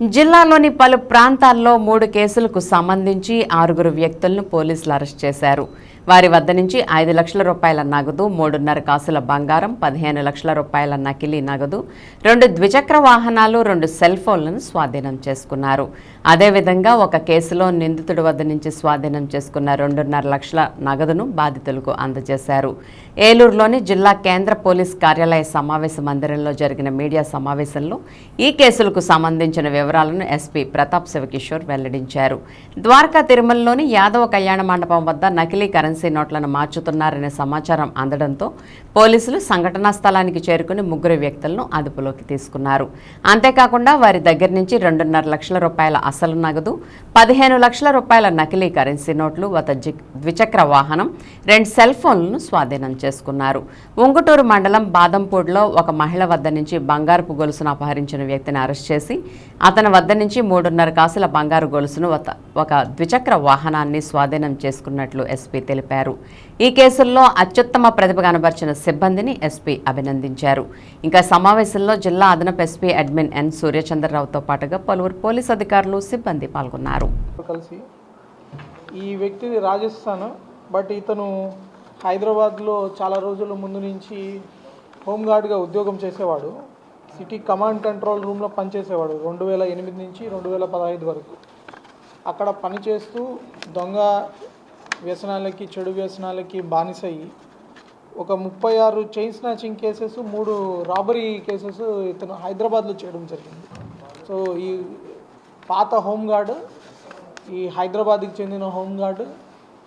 జిల్లాలోని పలు ప్రాంతాల్లో మూడు కేసులకు సంబంధించి ఆరుగురు వ్యక్తులను పోలీసులు అరెస్ట్ చేశారు. వారి వద్ద నుంచి ఐదు లక్షల రూపాయల నగదు మూడున్నర కాసుల బంగారం పదిహేను లక్షల రూపాయల నకిలీ నగదు రెండు ద్విచక్ర వాహనాలు రెండు సెల్ ఫోన్లను స్వాధీనం చేసుకున్నారు. అదేవిధంగా ఒక కేసులో నిందితుడి వద్ద నుంచి స్వాధీనం చేసుకున్న రెండున్నర లక్షల నగదును బాధితులకు అందజేశారు. ఏలూరులోని జిల్లా కేంద్ర పోలీస్ కార్యాలయ సమావేశ మందిరంలో జరిగిన మీడియా సమావేశంలో ఈ కేసులకు సంబంధించిన వివరాలను ఎస్పీ ప్రతాప్ శివకిషోర్ వెల్లడించారు. ద్వారకా తిరుమలలోని యాదవ కళ్యాణ మండపం వద్ద నకిలీ కరెన్సీ నోట్లను మార్చుతున్నారనే సమాచారం అందడంతో పోలీసులు సంఘటనా స్థలానికి చేరుకుని ముగ్గురు వ్యక్తులను అదుపులోకి తీసుకున్నారు. అంతేకాకుండా వారి దగ్గర నుంచి రెండున్నర లక్షల రూపాయల అసలు నగదు పదిహేను లక్షల రూపాయల నకిలీ కరెన్సీ నోట్లు ఒక జి- ద్విచక్ర వాహనం రెండు సెల్ ఫోన్లను స్వాధీనం చేసుకున్నారు. ఉంగుటూరు మండలం బాదంపూడిలో ఒక మహిళ వద్ద నుంచి బంగారపు గొలుసును అపహరించిన వ్యక్తిని అరెస్ట్ చేసి అతని వద్ద నుంచి మూడున్నర కాసుల బంగారు గొలుసును ఒక- ఒక ద్విచక్ర వాహనాన్ని స్వాధీనం చేసుకున్నట్లు ఎస్పీ తెలిపారు. ఈ కేసుల్లో అత్యుత్తమ ప్రతిభ కనబర్చిన సిబ్బందిని ఎస్పీ అభినందించారు. ఇంకా సమావేశంలో జిల్లా అదనపు ఎస్పీ అడ్మిన్ ఎన్ సూర్యచంద్రరావుతో పాటుగా పలువురు పోలీస్ అధికారులు సిబ్బంది పాల్గొన్నారు. కలిసి ఈ వ్యక్తిది రాజస్థాన్ బట్ ఇతను హైదరాబాద్లో చాలా రోజుల ముందు నుంచి హోంగార్డ్గా ఉద్యోగం చేసేవాడు. సిటీ కమాండ్ కంట్రోల్ రూమ్లో పనిచేసేవాడు రెండు వేల ఎనిమిది నుంచి రెండు వేల పదహైదు వరకు. అక్కడ పనిచేస్తూ దొంగ వ్యసనాలకి చెడు వ్యసనాలకి బానిసయ్యి. ఒక ముప్పై ఆరు చైన్ స్నాచింగ్ కేసెస్ మూడు రాబరీ కేసెస్ ఇతను హైదరాబాద్లో చేయడం జరిగింది. సో ఈ పాత హోంగార్డ్ ఈ హైదరాబాద్కి చెందిన హోంగార్డ్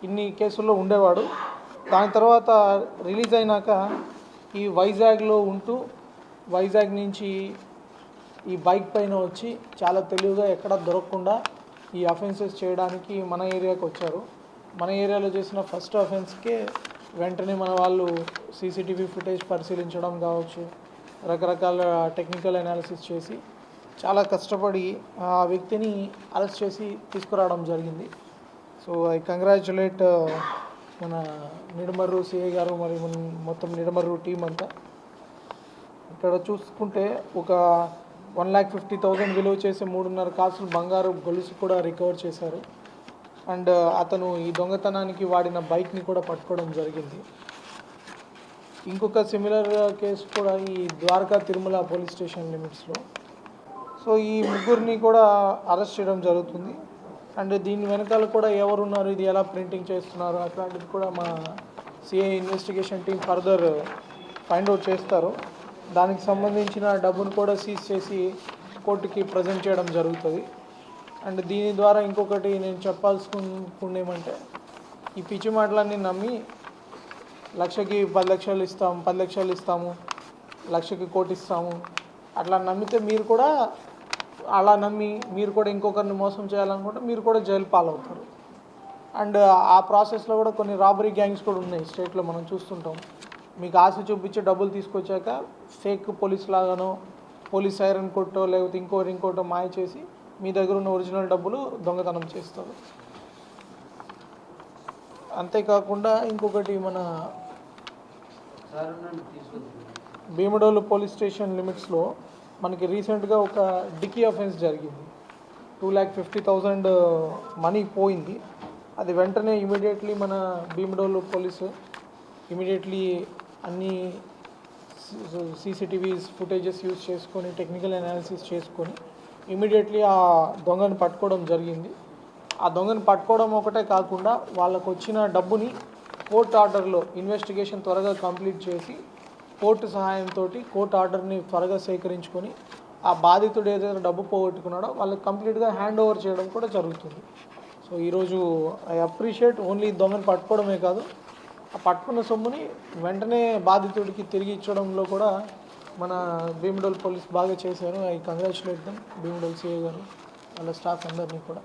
ఇన్ని కేసుల్లో ఉండేవాడు. దాని తర్వాత రిలీజ్ అయినాక ఈ వైజాగ్లో ఉంటూ వైజాగ్ నుంచి ఈ బైక్ పైన వచ్చి చాలా తెలివిగా ఎక్కడ దొరకకుండా ఈ అఫెన్సెస్ చేయడానికి మన ఏరియాకి వచ్చారు. మన ఏరియాలో చేసిన ఫస్ట్ అఫెన్స్కే వెంటనే మన వాళ్ళు సీసీటీవీ ఫుటేజ్ పరిశీలించడం కావచ్చు రకరకాల టెక్నికల్ అనాలిసిస్ చేసి చాలా కష్టపడి ఆ వ్యక్తిని అరెస్ట్ చేసి తీసుకురావడం జరిగింది. సో ఐ కంగ్రాచులేట్ మన నిడమర్రు సిఐ గారు మరి మన మొత్తం నిడమర్రు టీం అంతా. ఇక్కడ చూసుకుంటే ఒక వన్ ల్యాక్ ఫిఫ్టీ థౌజండ్ విలువ చేసే మూడున్నర కాసులు బంగారు గొలుసు కూడా రికవర్ చేశారు. అండ్ అతను ఈ దొంగతనానికి వాడిన బైక్ని కూడా పట్టుకోవడం జరిగింది. ఇంకొక సిమిలర్ కేసు కూడా ఈ ద్వారకా తిరుమల పోలీస్ స్టేషన్ లిమిట్స్లో. సో ఈ ముగ్గురిని కూడా అరెస్ట్ చేయడం జరుగుతుంది. అండ్ దీని వెనకాల కూడా ఎవరున్నారు ఇది ఎలా ప్రింటింగ్ చేస్తున్నారు అట్లాంటిది కూడా మా CI investigation team further find out చేస్తారు. దానికి సంబంధించిన డబ్బును కూడా సీజ్ చేసి కోర్టుకి ప్రజెంట్ చేయడం జరుగుతుంది. అండ్ దీని ద్వారా ఇంకొకటి నేను చెప్పాల్సుకుందేమంటే ఈ పిచ్చి మాటలన్నీ నమ్మి లక్షకి పది లక్షలు ఇస్తాం పది లక్షలు ఇస్తాము లక్షకి కోటి ఇస్తాము అట్లా నమ్మితే మీరు కూడా అలా నమ్మి మీరు కూడా ఇంకొకరిని మోసం చేయాలనుకుంటే మీరు కూడా జైలు పాలవుతారు. అండ్ ఆ ప్రాసెస్లో కూడా కొన్ని రాబరీ గ్యాంగ్స్ కూడా ఉన్నాయి స్టేట్లో మనం చూస్తుంటాం. మీకు ఆశ చూపించి డబ్బులు తీసుకొచ్చాక ఫేక్ పోలీస్ లాగానో పోలీస్ సైరన్ కొట్టో లేకపోతే ఇంకోటి ఇంకోటో మాయ చేసి మీ దగ్గర ఉన్న ఒరిజినల్ డబ్బులు దొంగతనం చేస్తారు అంతేకాకుండా ఇంకొకటి మన భీమడోలు పోలీస్ స్టేషన్ లిమిట్స్లో మనకి రీసెంట్గా ఒక డికీ అఫెన్స్ జరిగింది two lakh fifty thousand money పోయింది అది వెంటనే ఇమీడియట్లీ మన భీమడోలు పోలీసు ఇమీడియట్లీ అన్ని సీసీటీవీస్ ఫుటేజెస్ యూస్ చేసుకొని టెక్నికల్ అనాలిసిస్ చేసుకొని ఇమీడియట్లీ ఆ దొంగను పట్టుకోవడం జరిగింది. ఆ దొంగను పట్టుకోవడం ఒకటే కాకుండా వాళ్ళకు వచ్చిన డబ్బుని కోర్ట్ ఆర్డర్లో ఇన్వెస్టిగేషన్ త్వరగా కంప్లీట్ చేసి కోర్టు సహాయంతో కోర్టు ఆర్డర్ని త్వరగా సేకరించుకొని ఆ బాధితుడు ఏదైతే డబ్బు పోగొట్టుకున్నాడో వాళ్ళకి కంప్లీట్గా హ్యాండ్ ఓవర్ చేయడం కూడా జరుగుతుంది. సో ఈరోజు ఐ అప్రిషియేట్ ఓన్లీ దొంగను పట్టుకోవడమే కాదు ఆ పట్టుకున్న సొమ్ముని వెంటనే బాధితుడికి తిరిగి ఇచ్చడంలో కూడా మన భీమడోల్ పోలీస్ బాగా చేశారు. I congratulate them Bhimadole CA garu వాళ్ళ స్టాఫ్ అందరినీ కూడా.